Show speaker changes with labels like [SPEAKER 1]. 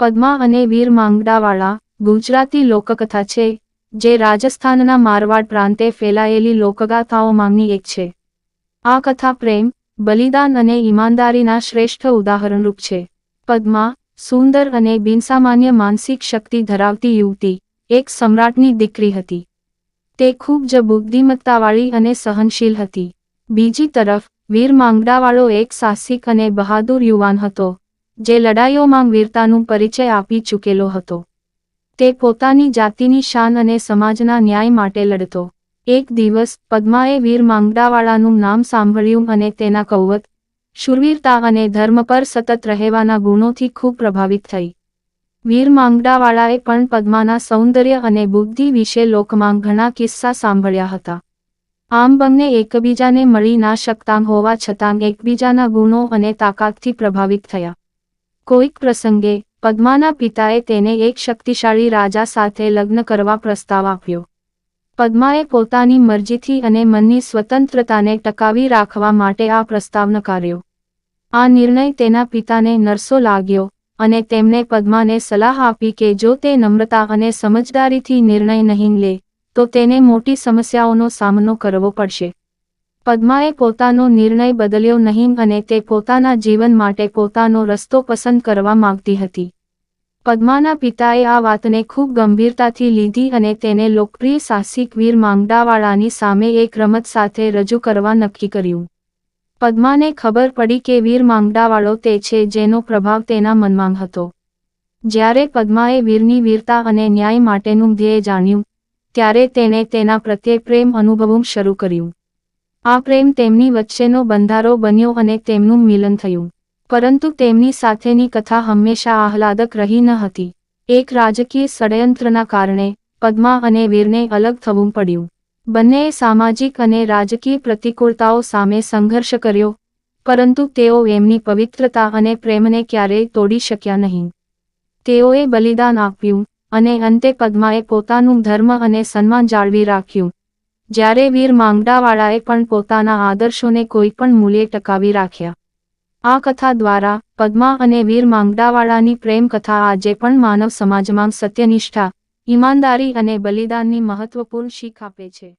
[SPEAKER 1] પદ્મા અને વીર માંગડાવાળા ગુજરાતી લોકકથા છે, જે રાજસ્થાનના મારવાડ પ્રાંતે ફેલાયેલી લોકગાથાઓમાંની એક છે. આ કથા પ્રેમ, બલિદાન અને ઈમાનદારીના શ્રેષ્ઠ ઉદાહરણરૂપ છે. પદ્મા, સુંદર અને બિનસામાન્ય માનસિક શક્તિ ધરાવતી યુવતી, એક સમ્રાટની દીકરી હતી. તે ખૂબ જ બુદ્ધિમત્તાવાળી અને સહનશીલ હતી. બીજી તરફ, વીર માંગડાવાળો એક સાહસિક અને બહાદુર યુવાન હતો. જે લડાઈઓમાં વીરતાનું પરિચય આપી ચૂકેલો હતો. તે પોતાની જાતિની શાન અને સમાજના ન્યાય માટે લડતો. એક દિવસ, પદ્માએ વીર માંગડાવાળાનું નામ સાંભળ્યું અને તેના કૌવત, શૂરવીરતા અને ધર્મ પર સતત રહેવાના ગુણોથી ખૂબ પ્રભાવિત થઈ. વીર માંગડાવાળાએ પણ પદ્માના સૌંદર્ય અને બુદ્ધિ વિશે લોકમાં ઘણા કિસ્સા સાંભળ્યા હતા. આમ બંને એકબીજાને મળી ના શકતા હોવા છતાં એકબીજાના ગુણો અને તાકાતથી પ્રભાવિત થયા. કોઈક પ્રસંગે, પદ્માના પિતાએ તેને એક શક્તિશાળી રાજા સાથે લગ્ન કરવા પ્રસ્તાવ આપ્યો. પદ્માએ પોતાની મરજીથી અને મનની સ્વતંત્રતાને ટકાવી રાખવા માટે આ પ્રસ્તાવ નકાર્યો. આ નિર્ણય તેના પિતાને નરસો લાગ્યો અને તેમણે પદ્માને સલાહ આપી કે જો તે નમ્રતા અને સમજદારીથી નિર્ણય નહીં લે, તો તેને મોટી સમસ્યાઓનો સામનો કરવો પડશે. પદ્માએ પોતાનો નિર્ણય બદલ્યો નહીં અને તે પોતાના જીવન માટે પોતાનો રસ્તો પસંદ કરવા માંગતી હતી. પદ્માના પિતાએ આ વાતને ખૂબ ગંભીરતાથી લીધી અને તેને લોકપ્રિય સાહસિક વીર માંગડાવાળાની સામે એક રમત સાથે રજૂ કરવા નક્કી કર્યું. પદ્માને ખબર પડી કે વીર માંગડાવાળો તે છે જેનો પ્રભાવ તેના મનમાં હતો. જ્યારે પદ્માએ વીરની વીરતા અને ન્યાય માટેનું ધ્યેય જાણ્યું, ત્યારે તેણે તેના પ્રત્યે પ્રેમ અનુભવવું શરૂ કર્યું. આ પ્રેમ તેમની વચ્ચેનો બંધારો બન્યો અને તેમનું મિલન થયું. પરંતુ તેમની સાથેની કથા હંમેશા આહલાદક રહી ન હતી. એક રાજકીય ષડયંત્રના કારણે પદ્મા અને વીરને અલગ થવું પડ્યું. બંનેએ સામાજિક અને રાજકીય પ્રતિકૂળતાઓ સામે સંઘર્ષ કર્યો, પરંતુ તેઓ એમની પવિત્રતા અને પ્રેમને ક્યારેય તોડી શક્યા નહીં. તેઓએ બલિદાન આપ્યું અને અંતે પદ્માએ પોતાનું ધર્મ અને સન્માન જાળવી રાખ્યું. જ્યારે વીર માંગડાવાળાએ પણ પોતાના આદર્શોને કોઈપણ મૂલ્યે ટકાવી રાખ્યા. આ કથા દ્વારા પદ્મા અને વીર માંગડાવાળાની પ્રેમ કથા આજે પણ માનવ સમાજમાં સત્યનિષ્ઠા, ઈમાનદારી અને બલિદાનની મહત્વપૂર્ણ શીખ આપે છે.